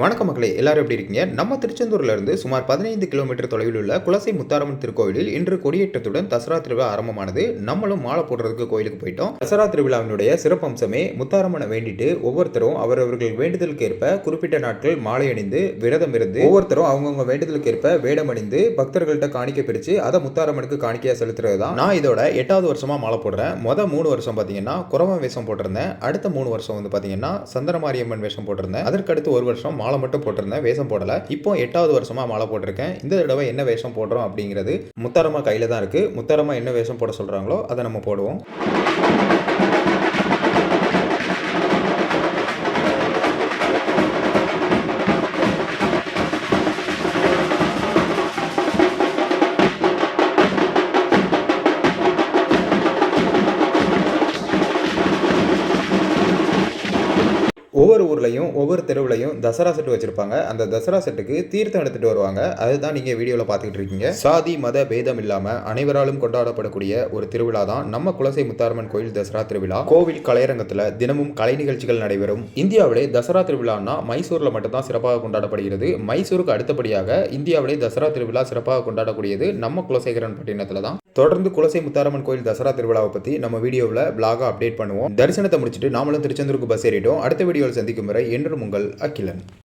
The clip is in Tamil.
வணக்க மக்களே எல்லாரும் எப்படி இருக்கீங்க? நம்ம திருச்செந்தூர்லேருந்து சுமார் பதினைந்து கிலோமீட்டர் தொலைவில் உள்ள குலசை முத்தாரம்மன் திருக்கோயிலில் இன்று கொடியேற்றத்துடன் தசரா திருவிழா ஆரம்பமானது. நம்மளும் மாலை போடுறதுக்கு கோயிலுக்கு போயிட்டோம். தசரா திருவிழாவினுடைய சிறப்பம்சமே முத்தாரம்மனை வேண்டிட்டு ஒவ்வொருத்தரும் அவரவர்கள் வேண்டுதலுக்கு ஏற்ப குறிப்பிட்ட நாட்கள் மாலை அணிந்து விரதம் இருந்து ஒவ்வொருத்தரும் அவங்கவுங்க வேண்டுதலுக்கு ஏற்ப வேடம் அணிந்து பக்தர்கள்ட்ட காணிக்க பிரித்து அதை முத்தாரம்மனுக்கு காணிக்கையாக செலுத்துறது தான் நான் இதோட எட்டாவது வருஷமா மாலை போடுறேன். மொதல் மூணு வருஷம் பார்த்தீங்கன்னா குறவன் வேஷம் போட்டிருந்தேன். அடுத்த மூணு வருஷம் வந்து பார்த்தீங்கன்னா சந்தனமாரியம்மன் வேஷம் போட்டிருந்தேன். அதற்கு அடுத்து ஒரு வருஷம் மாலை மட்டும் போட்டிருந்தேன் வேஷம் போடல. இப்போ எட்டாவது வருஷமா மாலை போட்டிருக்கேன். இந்த தடவை என்ன வேஷம் போடுறோம் அப்படிங்கிறது முத்தாரமாக கையில தான் இருக்கு. முத்தாரமாக என்ன வேஷம் போட சொல்றாங்களோ அதை நம்ம போடுவோம். ஒவ்வொரு ஊர்லேயும் ஒவ்வொரு தெருவுலையும் தசரா செட்டு வச்சிருப்பாங்க. அந்த தசரா செட்டுக்கு தீர்த்தம் எடுத்துட்டு வருவாங்க. அதுதான் நீங்க வீடியோல பார்த்துக்கிட்டு இருக்கீங்க. சாதி மத பேதம் இல்லாம அனைவராலும் கொண்டாடப்படக்கூடிய ஒரு திருவிழா தான் நம்ம குலசை முத்தாரம்மன் கோயில் தசரா திருவிழா. கோவில் கலையரங்கத்துல தினமும் கலை நிகழ்ச்சிகள் நடைபெறும். இந்தியாவிலே தசரா திருவிழான்னா மைசூர்ல மட்டும்தான் சிறப்பாக கொண்டாடப்படுகிறது. மைசூருக்கு அடுத்தபடியாக இந்தியாவிலே தசரா திருவிழா சிறப்பாக கொண்டாடக்கூடியது நம்ம குலசேகரன் பட்டினத்துல தான். தொடர்ந்து குலசை முத்தாரம்மன் கோயில் தசரா திருவிழாவை பற்றி நம்ம வீடியோவில் பிளாகாக அப்டேட் பண்ணுவோம். தரிசனத்தை முடிச்சுட்டு நாமளும் திருச்செந்தூருக்கு பஸ் ஏறிட்டோம். அடுத்த வீடியோவில் சந்திக்கும் வரை என்றும் உங்கள் அகிலன்.